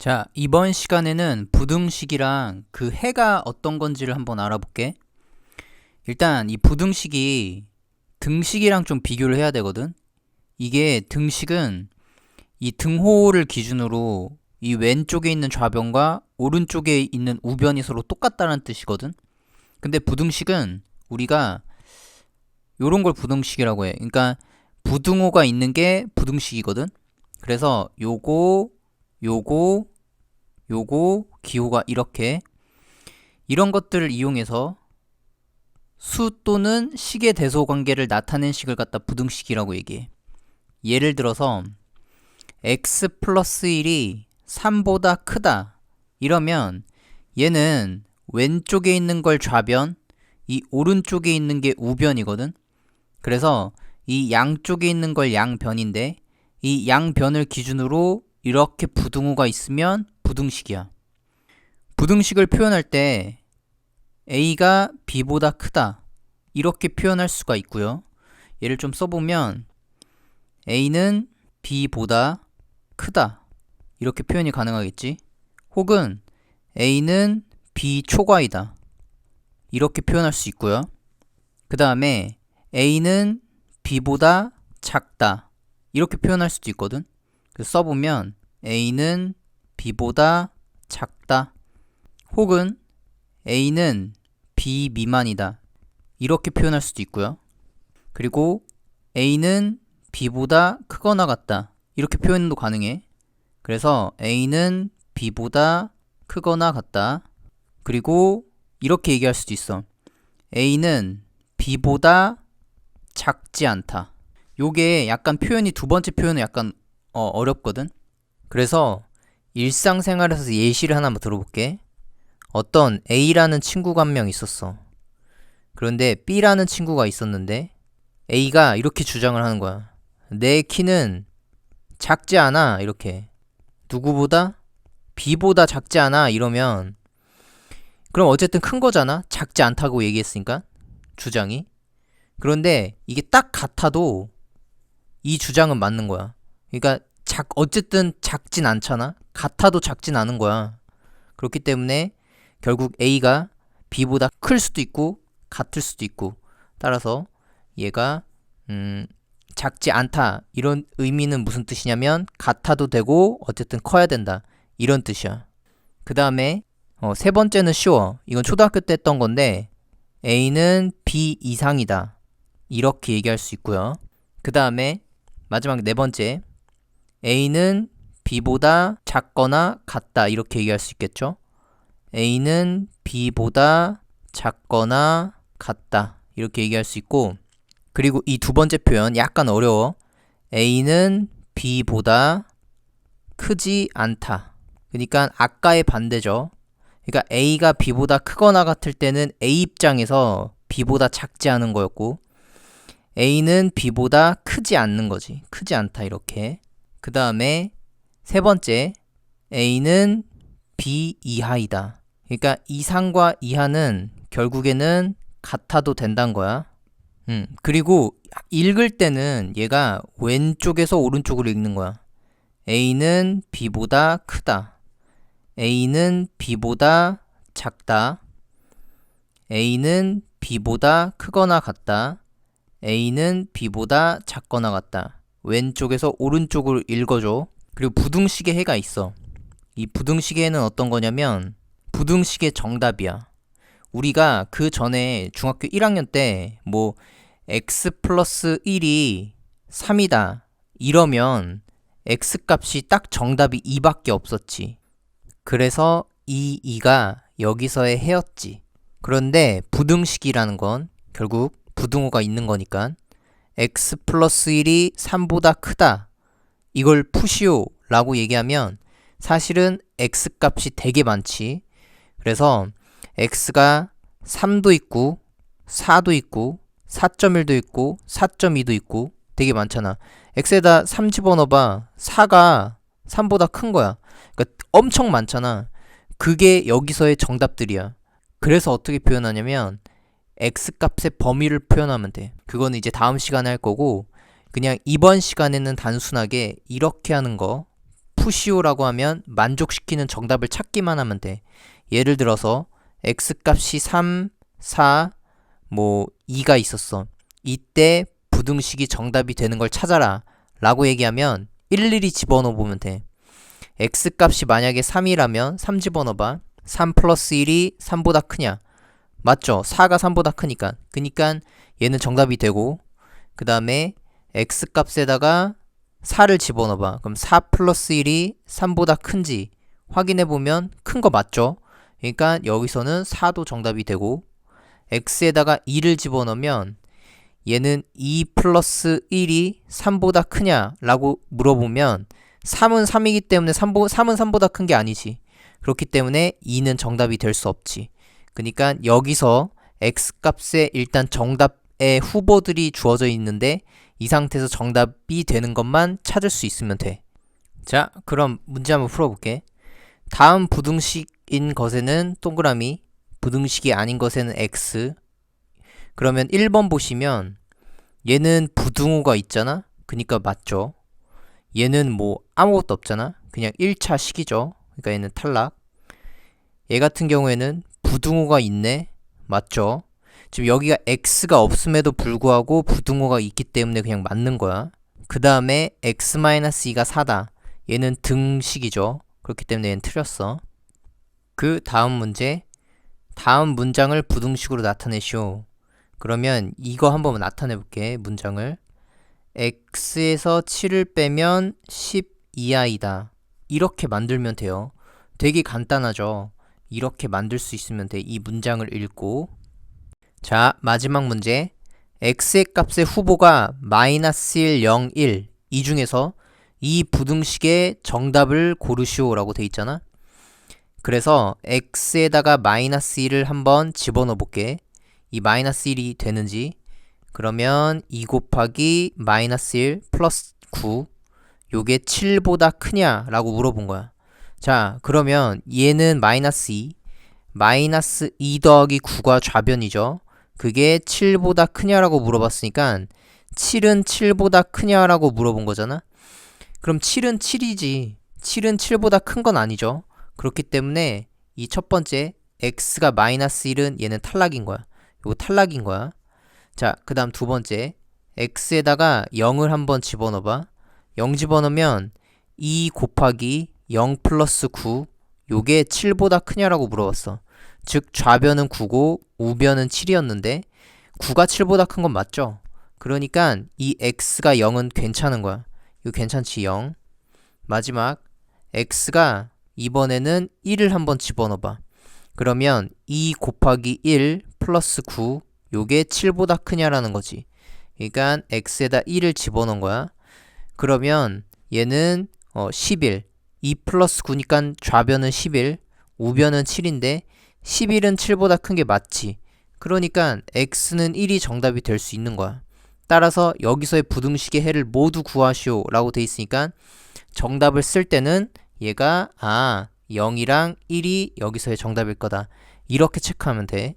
자, 이번 시간에는 부등식이랑 그 해가 어떤 건지를 한번 알아볼게. 일단 이 부등식이 등식이랑 좀 비교를 해야 되거든. 이게 등식은 이 등호를 기준으로 이 왼쪽에 있는 좌변과 오른쪽에 있는 우변이 서로 똑같다는 뜻이거든. 근데 부등식은 우리가 요런 걸 부등식이라고 해. 그러니까 부등호가 있는 게 부등식이거든. 그래서 요거 요거 요거 기호가 이렇게 이런 것들을 이용해서 수 또는 식의 대소 관계를 나타낸 식을 갖다 부등식이라고 얘기해. 예를 들어서 x 플러스 1이 3보다 크다 이러면 얘는 왼쪽에 있는 걸 좌변, 이 오른쪽에 있는 게 우변이거든. 그래서 이 양쪽에 있는 걸 양변인데 이 양변을 기준으로 이렇게 부등호가 있으면 부등식이야. 부등식을 표현할 때 a가 b보다 크다 이렇게 표현할 수가 있고요. 얘를 좀 써보면 a는 b보다 크다 이렇게 표현이 가능하겠지. 혹은 a는 b 초과이다 이렇게 표현할 수 있고요. 그 다음에 a는 b보다 작다 이렇게 표현할 수도 있거든. 써보면 a는 b보다 작다. 혹은 a는 b 미만이다. 이렇게 표현할 수도 있고요. 그리고 a는 b보다 크거나 같다. 이렇게 표현도 가능해. 그래서 a는 b보다 크거나 같다. 그리고 이렇게 얘기할 수도 있어. a는 b보다 작지 않다. 요게 약간 표현이 두 번째 표현은 약간 어, 어렵거든. 그래서 일상생활에서 예시를 하나 한번 들어볼게. 어떤 A라는 친구가 한 명 있었어. 그런데 B라는 친구가 있었는데 A가 이렇게 주장을 하는 거야. 내 키는 작지 않아. 이렇게. 누구보다? B보다 작지 않아. 이러면 그럼 어쨌든 큰 거잖아. 작지 않다고 얘기했으니까. 주장이. 그런데 이게 딱 같아도 이 주장은 맞는 거야. 그러니까 작 어쨌든 작진 않잖아. 같아도 작진 않은 거야. 그렇기 때문에 결국 A가 B보다 클 수도 있고 같을 수도 있고 따라서 얘가 음 작지 않다 이런 의미는 무슨 뜻이냐면 같아도 되고 어쨌든 커야 된다 이런 뜻이야. 그 다음에 어, 세 번째는 쉬워. 이건 초등학교 때 했던 건데 A는 B 이상이다 이렇게 얘기할 수 있고요. 그 다음에 마지막 네 번째 A는 B보다 작거나 같다 이렇게 얘기할 수 있겠죠. A는 B보다 작거나 같다 이렇게 얘기할 수 있고 그리고 이 두 번째 표현 약간 어려워. A는 B보다 크지 않다. 그러니까 아까의 반대죠. 그러니까 A가 B보다 크거나 같을 때는 A 입장에서 B보다 작지 않은 거였고 A는 B보다 크지 않는 거지. 크지 않다 이렇게. 그 다음에 세 번째 A는 B 이하이다. 그러니까 이상과 이하는 결국에는 같아도 된다는 거야. 음, 그리고 읽을 때는 얘가 왼쪽에서 오른쪽으로 읽는 거야. A는 B보다 크다. A는 B보다 작다. A는 B보다 크거나 같다. A는 B보다 작거나 같다. 왼쪽에서 오른쪽으로 읽어줘. 그리고 부등식의 해가 있어. 이 부등식의 해는 어떤 거냐면 부등식의 정답이야. 우리가 그 전에 중학교 1학년 때 뭐 x 플러스 1이 3이다 이러면 x 값이 딱 정답이 2밖에 없었지. 그래서 이 2가 여기서의 해였지. 그런데 부등식이라는 건 결국 부등호가 있는 거니까 x 플러스 1이 3보다 크다. 이걸 푸시오 라고 얘기하면 사실은 x 값이 되게 많지. 그래서 x가 3도 있고 4도 있고 4.1도 있고 4.2도 있고 되게 많잖아. x에다 3 집어넣어봐. 4가 3보다 큰 거야. 그러니까 엄청 많잖아. 그게 여기서의 정답들이야. 그래서 어떻게 표현하냐면 x 값의 범위를 표현하면 돼. 그거는 이제 다음 시간에 할 거고 그냥 이번 시간에는 단순하게 이렇게 하는 거 푸시오라고 하면 만족시키는 정답을 찾기만 하면 돼. 예를 들어서 x값이 3, 4, 뭐 2가 있었어. 이때 부등식이 정답이 되는 걸 찾아라 라고 얘기하면 일일이 집어넣어 보면 돼. x값이 만약에 3이라면 3 집어넣어봐. 3 플러스 1이 3보다 크냐? 맞죠? 4가 3보다 크니까. 그니까 얘는 정답이 되고 그 다음에 x값에다가 4를 집어넣어봐. 그럼 4 플러스 1이 3보다 큰지 확인해보면 큰 거 맞죠? 그러니까 여기서는 4도 정답이 되고 x에다가 2를 집어넣으면 얘는 2 플러스 1이 3보다 크냐? 라고 물어보면 3은 3이기 때문에 3보, 3은 3보다 큰 게 아니지. 그렇기 때문에 2는 정답이 될 수 없지. 그러니까 여기서 x값에 일단 정답의 후보들이 주어져 있는데 이 상태에서 정답이 되는 것만 찾을 수 있으면 돼. 자, 그럼 문제 한번 풀어볼게. 다음 부등식인 것에는 동그라미, 부등식이 아닌 것에는 x. 그러면 1번 보시면 얘는 부등호가 있잖아? 그니까 맞죠? 얘는 뭐 아무것도 없잖아? 그냥 1차 식이죠? 그러니까 얘는 탈락. 얘 같은 경우에는 부등호가 있네? 맞죠? 지금 여기가 x가 없음에도 불구하고 부등호가 있기 때문에 그냥 맞는 거야. 그 다음에 x-2가 4다. 얘는 등식이죠. 그렇기 때문에 얘는 틀렸어. 그 다음 문제. 다음 문장을 부등식으로 나타내시오. 그러면 이거 한번 나타내 볼게. 문장을. x에서 7을 빼면 12i다. 이렇게 만들면 돼요. 되게 간단하죠. 이렇게 만들 수 있으면 돼. 이 문장을 읽고. 자, 마지막 문제. x의 값의 후보가 마이너스 1, 0, 1. 이 중에서 이 부등식의 정답을 고르시오라고 돼 있잖아. 그래서 x에다가 마이너스 1을 한번 집어넣어 볼게. 이 마이너스 1이 되는지. 그러면 2 곱하기 마이너스 1 플러스 9. 요게 7보다 크냐라고 물어본 거야. 자, 그러면 얘는 마이너스 2. 마이너스 2 더하기 9가 좌변이죠. 그게 7보다 크냐라고 물어봤으니까 7은 7보다 크냐라고 물어본 거잖아. 그럼 7은 7이지. 7은 7보다 큰 건 아니죠. 그렇기 때문에 이 첫 번째 x가 마이너스 1은 얘는 탈락인 거야. 이거 탈락인 거야. 자, 그 다음 두 번째 x에다가 0을 한번 집어넣어봐. 0 집어넣으면 2 곱하기 0 플러스 9 요게 7보다 크냐라고 물어봤어. 즉 좌변은 9고 우변은 7이었는데 9가 7보다 큰 건 맞죠? 그러니까 이 x가 0은 괜찮은 거야. 이거 괜찮지 0. 마지막 x가 이번에는 1을 한번 집어넣어봐. 그러면 2 곱하기 1 플러스 9 요게 7보다 크냐라는 거지. 그러니까 x에다 1을 집어넣은 거야. 그러면 얘는 어, 11 2 플러스 9니까 좌변은 11 우변은 7인데 11은 7보다 큰 게 맞지. 그러니까 x는 1이 정답이 될 수 있는 거야. 따라서 여기서의 부등식의 해를 모두 구하시오 라고 돼 있으니까 정답을 쓸 때는 얘가 아 0이랑 1이 여기서의 정답일 거다. 이렇게 체크하면 돼.